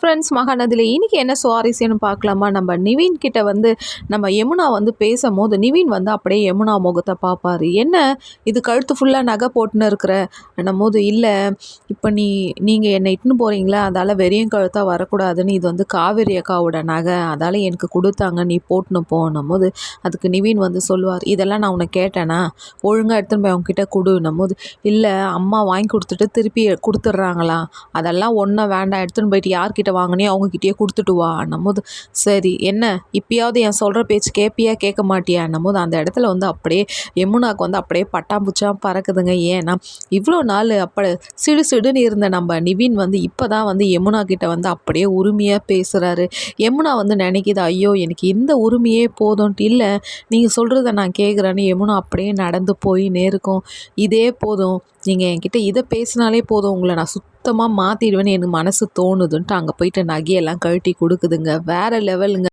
Friends மகாநதியில் இன்றைக்கி என்ன சுவாரஸ்யம்னு பார்க்கலாமா? நம்ம நிவின் கிட்ட வந்து நம்ம யமுனா வந்து பேசும்போது நிவின் வந்து அப்படியே யமுனா முகத்தை பார்ப்பாரு. என்ன? இது கழுத்து ஃபுல்லாக நகை போட்டுன்னு இருக்கிற? போது இல்லை. இப்போ நீ நீங்கள் என்னை இட்டுன்னு போகிறீங்களா அதால் வெறியும் கழுத்தாக வரக்கூடாதுன்னு இது வந்து காவேரி அக்காவோட நகை. அதால் எனக்கு கொடுத்தாங்க. நீ போட்டுன்னு போகணும் போது அதுக்கு நிவின் வந்து சொல்லுவார். இதெல்லாம் நான் உன்னை கேட்டேனா? ஒழுங்காக எடுத்துன்னு போய் அவங்கக்கிட்ட கொடுன்னும் போது இல்லை. அம்மா வாங்கி கொடுத்துட்டு திருப்பி கொடுத்துட்றாங்களா அதெல்லாம் ஒன்றும் வேண்டாம். எடுத்துன்னு போயிட்டு யார்கிட்ட யார்கிட்ட வாங்கினியோ அவங்கக்கிட்டேயே கொடுத்துட்டு வா போது சரி என்ன? இப்பயாவது என் சொல்கிற பேச்சு கேட்பியா கேட்க மாட்டியா போது அந்த இடத்துல வந்து அப்படியே யமுனாவுக்கு வந்து அப்படியே பட்டாம்பூச்சா பறக்குதுங்க. ஏன்னா இவ்வளோ நாள் அப்போ சிடு சிடுன்னு இருந்த நம்ம நிவின் வந்து இப்போ தான் வந்து யமுனா கிட்ட வந்து அப்படியே உரிமையாக பேசுகிறாரு யமுனா வந்து நினைக்கிது ஐயோ எனக்கு இந்த உரிமையே போதும்ட்டு இல்லை நீங்கள் சொல்கிறத நான் கேட்குறேன்னு யமுனா அப்படியே நடந்து போய் நேருக்கும் இதே போதும். நீங்கள் என்கிட்ட இதை பேசினாலே போதும். உங்களை நான் சுத்தமாக மாற்றிடுவேன்னு எனக்கு மனசு தோணுதுன்ட்டு அங்கே போயிட்டு நகையெல்லாம் கழட்டி கொடுக்குதுங்க. வேறு லெவலுங்க